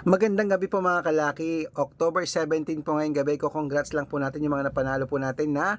Magandang gabi po mga kalaki. October 17 po ngayong gabi ko. Congrats lang po natin yung mga napanalo po natin na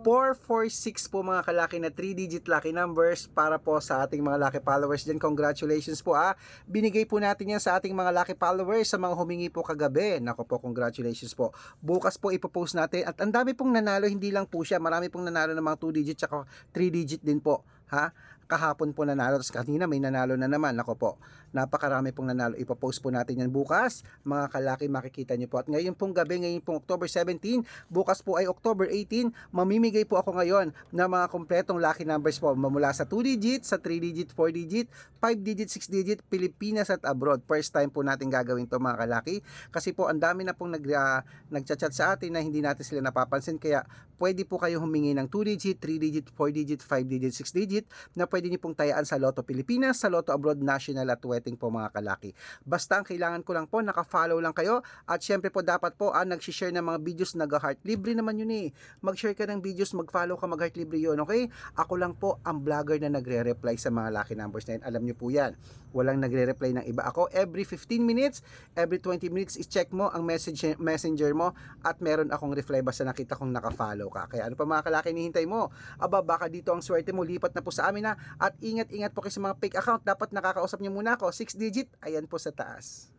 446 po mga kalaki na 3-digit lucky numbers para po sa ating mga lucky followers dyan. Congratulations po ah. Binigay po natin yan sa ating mga lucky followers sa mga humingi po kagabi. Nako po, congratulations po. Bukas po ipopost natin at ang dami pong nanalo, hindi lang po siya. Marami pong nanalo ng mga 2-digit at 3-digit din po. Ha? Kahapon po nanalo, tapos kanina may nanalo na naman. Nako po, napakarami pong nanalo. Ipopost po natin yan bukas. Mga kalaki, makikita nyo po. At ngayon pong gabi, ngayon pong October 17, bukas po ay October 18, mamimigay po ako ngayon ng mga kompletong lucky numbers po. Mamula sa 2 digit, sa 3 digit, 4 digit, 5 digit, 6 digit, Pilipinas at abroad. First time po natin gagawin to mga kalaki. Kasi po ang dami na pong nag, uh, nagchat-chat sa atin na hindi natin sila napapansin. Kaya pwede po kayo humingi ng 2 digit, 3 digit, 4 digit, 5 digit, 6 digit na pwede niyo pong tayaan sa Lotto Pilipinas, sa Lotto Abroad National at Wedding po mga kalaki. Basta ang kailangan ko lang po, naka-follow lang kayo at syempre po dapat po ah, nag-share ng mga videos nag-heart. Libre naman yun eh. Mag-share ka ng videos, mag-follow ka, mag-heart libre yun, okay? Ako lang po ang vlogger na nagre-reply sa mga lucky numbers na yun. Alam niyo po yan. Walang nagre-reply ng iba. Ako, every 15 minutes, every 20 minutes, i-check mo ang message, messenger mo at meron akong reply basta nakita kong naka-follow ka. Kaya ano pa mga kalaki nihintay mo? Aba, baka dito ang swerte mo, lipat na po sa amin na at ingat-ingat po kayo sa mga fake account. Dapat nakakausap niyo muna ako. 6 digit, ayan po sa taas.